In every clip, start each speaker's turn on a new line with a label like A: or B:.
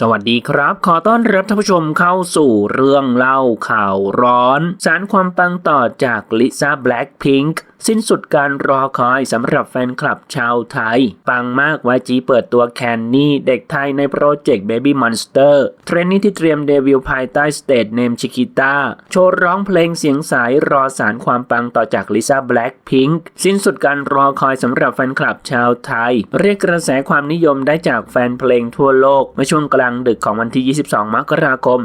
A: สวัสดีครับ ขอต้อนรับท่านผู้ชมเข้าสู่เรื่องเล่าข่าวร้อน สารความปังต่อจากลิซ่าแบล็คพิงค์สิ้นสุดการรอคอยสำหรับแฟนคลับชาวไทย ปังมากวาจีเปิดตัวแคนนี่เด็กไทยในโปรเจกต์ Baby Monster เทรนนี้ที่เตรียมเดบิวต์ภายใต้สเตจเนมชิคิต้าโชว์ร้องเพลงเสียงสายรอสารความปังต่อจากลิซ่าแบล็คพิงค์สิ้นสุดการรอคอยสำหรับแฟนคลับชาวไทย เรียกกระแสความนิยมได้จากแฟนเพลงทั่วโลกเมื่อช่วงกลางดึกของวันที่ 22 มกราคม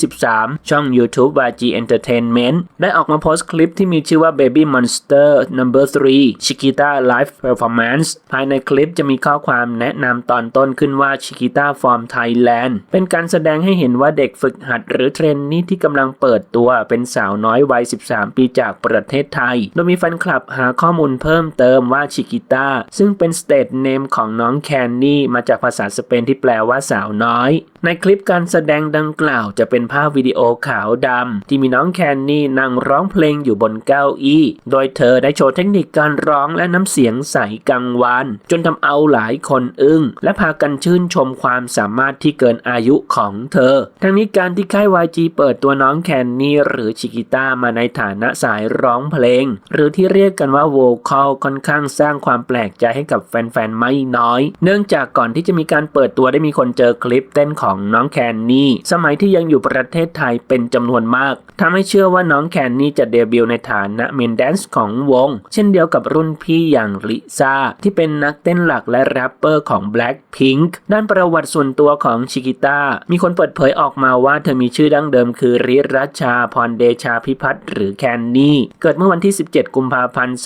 A: 2023 ช่อง YouTube YG Entertainment ได้ออกมาโพสต์คลิปที่มีชื่อว่า Baby Monster Number 3 Chiquita Live Performance ภายในคลิปจะมีข้อความแนะนำตอนต้นขึ้นว่า Chiquita from Thailand เป็นการแสดงให้เห็นว่าเด็กฝึกหัดหรือเทรนนี่ที่กำลังเปิดตัวเป็นสาวน้อยวัย 13 ปีจากประเทศไทย โดยมีแฟนคลับหาข้อมูลเพิ่มเติมว่า Chiquita ซึ่งเป็นสเตทเนมของน้องแคนนี่มาจากภาษาสเปนที่แปลว่าสาวน้อย ในคลิปการแสดงดังกล่าวจะเป็นภาพวิดีโอขาวดำที่มีน้องแคนนี่นั่งร้องเพลงอยู่บนเก้าอี้ โดยเธอได้โชว์เทคนิคการร้องและน้ำเสียงใสกังวานจนทำเอาหลายคนอึ้ง และพากันชื่นชมความสามารถที่เกินอายุของเธอ ทั้งนี้การที่ค่าย YG เปิดตัวน้องแคนนี่หรือชิกิต้ามาในฐานะสายร้องเพลง หรือที่เรียกกันว่าโวคอลค่อนข้างสร้างความแปลกใจให้กับแฟนๆไม่น้อย เนื่องจากก่อนที่จะมีการเปิดตัวได้มีคนเจอคลิปเต้นของน้องแคนนี่ สมัยที่ยังอยู่ประเทศไทยเป็นจำนวนมากทำให้เชื่อว่าน้องแคนนี่จะเดบิวต์ในฐานะเมนแดนซ์ของวง เช่นเดียวกับรุ่นพี่อย่างลิซ่า ที่เป็นนักเต้นหลักและแรปเปอร์ของ Blackpink ด้านประวัติส่วนตัวของชิกิต้า มีคนเปิดเผยออกมาว่าเธอมีชื่อดั้งเดิมคือริรัชชาพรเดชาพิพัฒน์หรือแคนนี่ เกิดเมื่อวันที่ 17 กุมภาพันธ์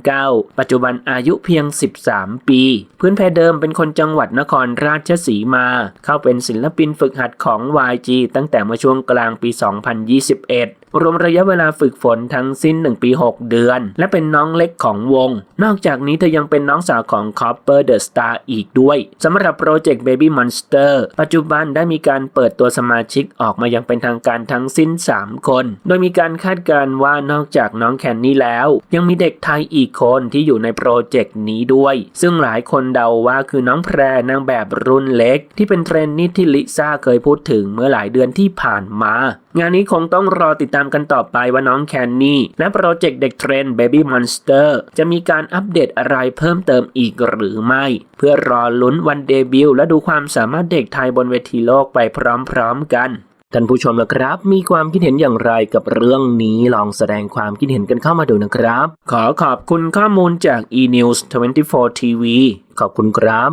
A: 2009 ปัจจุบันอายุเพียง 13 ปี พื้นเพเดิมเป็นคนจังหวัดนครราชสีมา เข้าเป็นศิลปินฝึกหัดของ YG ตั้งแต่เมื่อช่วงกลางปี 2021 รวมระยะเวลาฝึกฝนทั้งสิ้น 1 ปี 6 เดือน และเป็นน้องเล็กของวง นอกจากนี้เธอยังเป็นน้องสาวของ Copper the Star อีกด้วยสำหรับโปรเจกต์ Baby Monster ปัจจุบันได้มีการเปิดตัวสมาชิกออกมาอย่างเป็นทางการทั้งสิ้น 3 คน โดยมีการคาดการณ์ว่านอกจากน้องแคนนี่แล้ว ยังมีเด็กไทยอีกคนที่อยู่ในโปรเจกต์นี้ด้วย ซึ่งหลายคนเดาว่าคือน้องแพรนางแบบรุ่นเล็ก ที่เป็นเทรนด์นี่ที่ลิซ่าเคยพูดถึงเมื่อหลายเดือนที่ผ่านมา งานนี้คงต้องรอติดตามามกันต่อไปว่าน้องแคนนี่และโปรเจกต์เด็กเทรนด์ Baby Monster จะมีการอัปเดตอะไรเพิ่มเติมอีกหรือไม่ เพื่อรอลุ้นวันเดบิวต์และดูความสามารถเด็กไทยบนเวทีโลกไปพร้อมๆกันท่านผู้ชมนะครับ มีความคิดเห็นอย่างไรกับเรื่องนี้ลองแสดงความคิดเห็นกันเข้ามาดูนะครับ ขอขอบคุณข้อมูลจาก eNews 24 TV ขอบคุณครับ